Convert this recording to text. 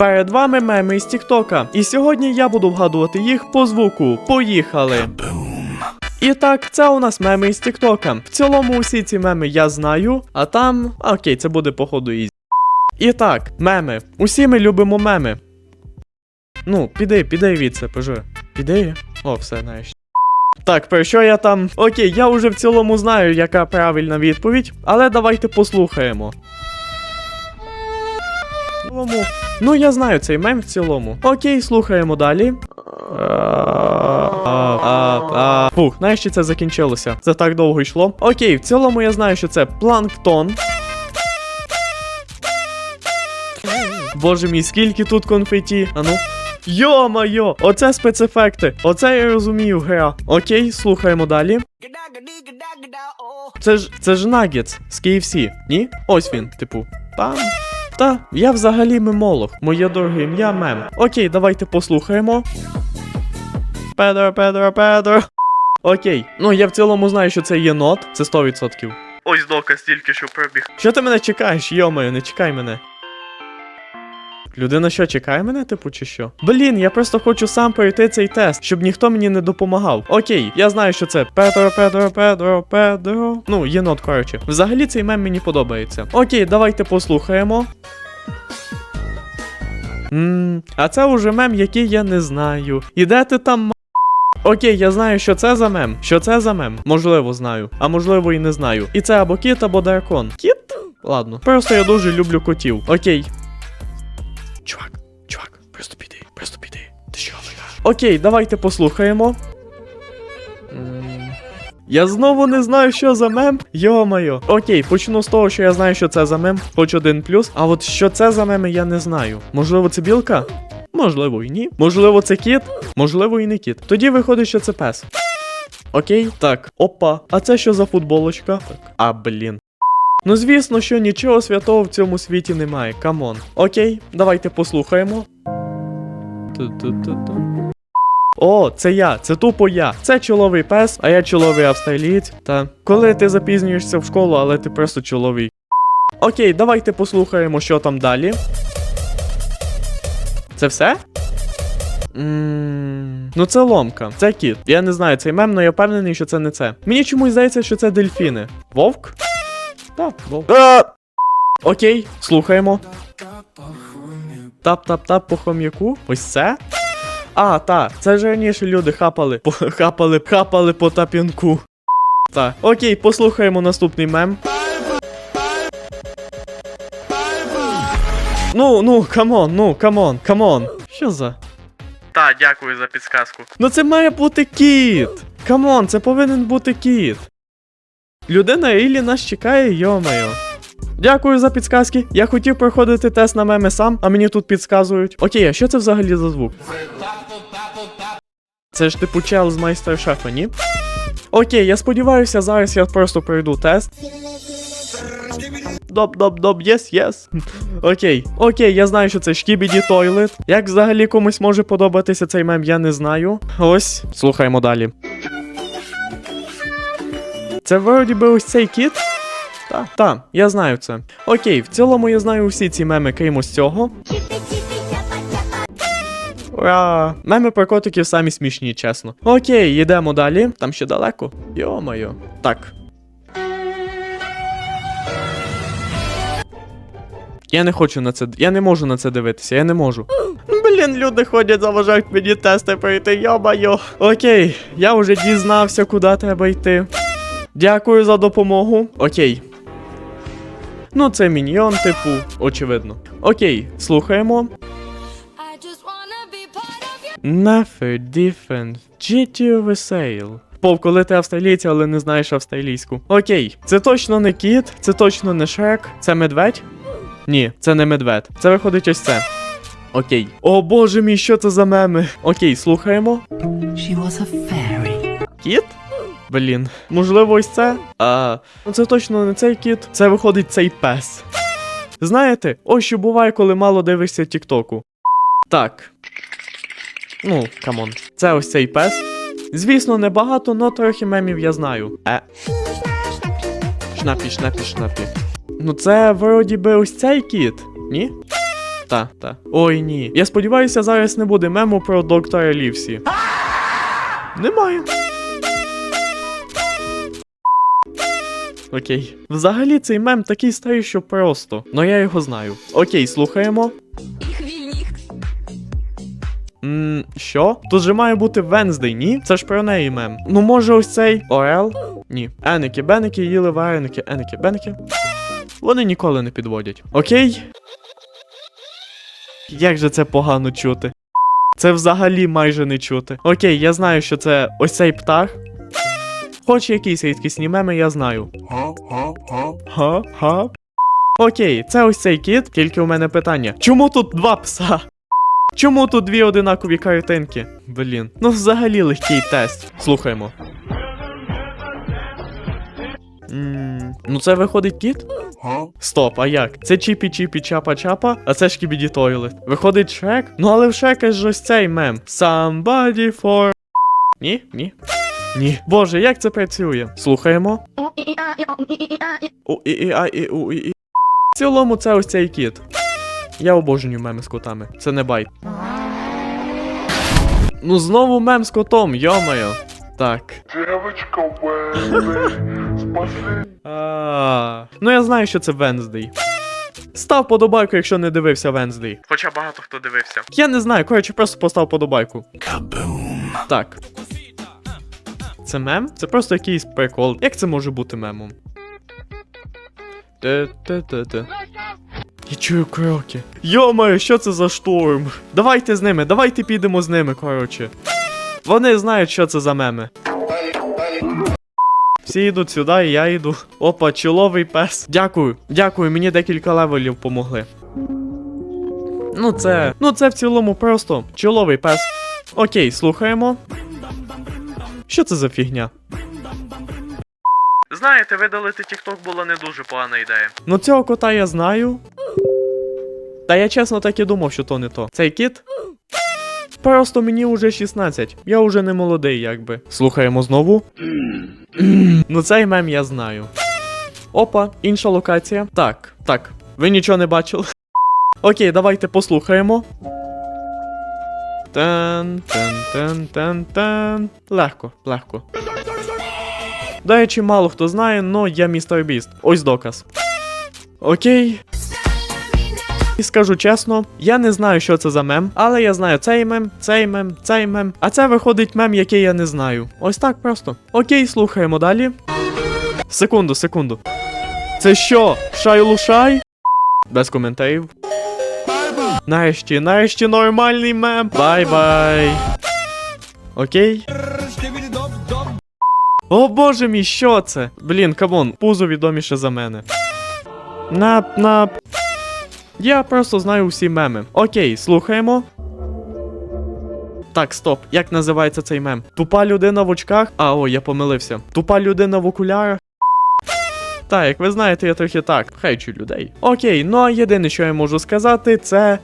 Перед вами меми із Тіктока. І сьогодні я буду вгадувати їх по звуку. Поїхали! І так, це у нас меми із Тіктока. В цілому усі ці меми я знаю, а там. Окей, це буде походу ізі. І так, меми. Усі ми любимо меми. Ну, піди, піди від це, пожи. Піди. О, все, знаєш. Так, про що я там. Окей, я вже в цілому знаю, яка правильна відповідь, але давайте послухаємо. В цілому. Ну, я знаю цей мем в цілому. Окей, слухаємо далі. Фух, чи це закінчилося? Це так довго йшло. Окей, в цілому я знаю, що це планктон. Боже мій, скільки тут конфеті. Ану. Йо-майо, оце спецефекти. Оце я розумію, гра. Окей, слухаємо далі. Це ж це ж нагетс з KFC, ні? Ось він, типу. Пам. Та, я взагалі мемолог. Моє дороге ім'я мем. Окей, давайте послухаємо. Педро, Педро, Педро. Окей. Ну я в цілому знаю, що це є нот, це 100%. Ось доказ тільки що пробіг. Що ти мене чекаєш, йомаю, не чекай мене. Людина що, чекає мене, типу, чи що? Блін, я просто хочу сам пройти цей тест, щоб ніхто мені не допомагав. Окей, я знаю, що це Педро, Педро, Педро, Педро. Ну, єнот, коротше. Взагалі цей мем мені подобається. Окей, давайте послухаємо. Ммм, а це уже мем, який я не знаю. І де ти там. Окей, я знаю, що це за мем. Що це за мем? Можливо, знаю, а можливо і не знаю. І це або кіт, або дракон. Кіт? Ладно. Просто я дуже люблю котів. Окей. Чувак, чувак, просто піди, просто піди. Ти що, бля? Окей, давайте послухаємо. Я знову не знаю, що за мем. Йо-моє. Окей, почну з того, що я знаю, що це за мем, хоч один плюс. А от що це за меми, я не знаю. Можливо, це білка? Можливо, і ні. Можливо, це кіт, можливо, і не кіт. Тоді виходить, що це пес. Окей, так, опа. А це що за футболочка? Так. А, блін. Ну, звісно, що нічого святого в цьому світі немає. Камон. Окей, давайте послухаємо. Ту-ту-ту-ту. О, це я, це тупо я. Це чоловий пес, а я чоловий австралієць. Та коли ти запізнюєшся в школу, але ти просто чоловік. Окей, давайте послухаємо, що там далі. Це все? Ммм, ну це ломка, це кіт. Я не знаю цей мем, але я впевнений, що це не це. Мені чомусь здається, що це дельфіни. Вовк? Так, вовк. А! Окей, слухаємо. Тап-тап-тап по хом'яку. Ось це. А, та, це ж раніше люди хапали, по, хапали, хапали по тапінку. Так, окей, послухаємо наступний мем. Ну, ну, камон, ну, камон, камон. Що за? Та, дякую за підсказку. Ну це має бути кіт. Камон, це повинен бути кіт. Людина Іллі нас чекає, йомайо. Дякую за підсказки. Я хотів проходити тест на меми сам, а мені тут підсказують. Окей, а що це взагалі за звук? Це ж типу чел з майстер-шефа, ні? Окей, я сподіваюся, зараз я просто пройду тест. Доп, доп, доп, єс, єс. Окей, окей, я знаю, що це шкібіді тойлет. Як взагалі комусь може подобатися цей мем, я не знаю. Ось, слухаємо далі. Це вроді би ось цей кіт. Так, так, я знаю це. Окей, в цілому я знаю всі ці меми, крім ось цього. Ура! Меми про котиків самі смішні, чесно. Окей, йдемо далі. Там ще далеко. Йо-моє. Так. Я не хочу на це. Я не можу на це дивитися, я не можу. Блін, люди ходять, заважають мені тести пройти, йо-майо. Окей, я вже дізнався, куди треба йти. Дякую за допомогу. Окей. Ну, це міньйон, типу, очевидно. Окей, слухаємо. Never different. GT Vesail. Пов, коли ти австралійці, але не знаєш австралійську. Окей, це точно не кіт, це точно не шрек, це медведь? Ні, це не медведь. Це виходить ось це. Окей. О боже мій, що це за меми? Окей, слухаємо. She was a fairy. Кіт? Блін, можливо, ось це? А, ну це точно не цей кіт, це виходить цей пес. Знаєте, ось що буває, коли мало дивишся Тіктоку. Так. Ну, камон. Це ось цей пес. Звісно, небагато, но трохи мемів я знаю. Е. Шнапі, шнапі, шнапі. Ну це вроді би ось цей кіт, ні? Та, та. Ой, ні. Я сподіваюся, зараз не буде мему про доктора Лівсі. Немає. Окей. Взагалі цей мем такий старий, що просто. Но я його знаю. Окей, слухаємо. Ммм, що? Тут же має бути Венздей, ні? Це ж про неї мем. Ну може ось цей Орел? Ні. Еники, беники, їли вареники, еники, беники. Вони ніколи не підводять. Окей? Як же це погано чути? Це взагалі майже не чути. Окей, я знаю, що це ось цей птах. Хоч якісь рідкісні меми, я знаю. Ха-ха. Окей, це ось цей кіт, тільки у мене питання. Чому тут два пса? Чому тут дві одинакові картинки? Блін. Ну взагалі легкий тест. Слухаємо. М, Ну це виходить кіт? Стоп, а як? Це чіпі чіпі чапа чапа, а це шкібіді тойлет. Виходить Шрек? Ну але в Шрека ж ось цей мем. Somebody for. Ні? Ні? Ні. Боже, як це працює? Слухаємо. У і і а і у і і. В цілому це ось цей кіт. Я обожнюю меми з котами. Це не байт. Ну знову мем з котом, йомайо. Так. Девочка спаси. Ну я знаю, що це Венздей. Став подобайку, якщо не дивився Венздей. Хоча багато хто дивився. Я не знаю, коротше, просто постав подобайку. Кабум. Так. Це мем? Це просто якийсь прикол. Як це може бути мемом? Те-те-те-те. Я чую кроки. Йомаю, що це за шторм? Давайте з ними, давайте підемо з ними, коротше. Вони знають, що це за меми. Всі йдуть сюди, і я йду. Опа, чоловий пес. Дякую, дякую, мені декілька левелів помогли. Ну це. Ну це в цілому просто чоловий пес. Окей, слухаємо. Що це за фігня? Знаєте, видалити TikTok була не дуже погана ідея. Ну цього кота я знаю. Та я чесно так і думав, що то не то. Цей кіт? Просто мені уже 16. Я уже не молодий, якби. Слухаємо знову. ну цей мем я знаю. Опа, інша локація. Так, так. Ви нічого не бачили. Окей, давайте послухаємо. Тен, тен, тен, тен, тен. Легко, легко. До речі, мало хто знає, но я містер Біст. Ось доказ. Окей. І скажу чесно, я не знаю, що це за мем, але я знаю цей мем, цей мем, цей мем. А це виходить мем, який я не знаю. Ось так просто. Окей, слухаємо далі. Секунду, секунду. Це що? Шайлушай? Без коментарів. Нарешті, нарешті нормальний мем. Бай-бай. Окей. О боже мій, що це? Блін, камон, пузо відоміше за мене. Нап, нап. Я просто знаю всі меми. Окей, слухаємо. Так, стоп. Як називається цей мем? Тупа людина в очках? А, о, я помилився. Тупа людина в окулярах. Так, як ви знаєте, я трохи так хейчу людей. Окей, ну а єдине, що я можу сказати, це.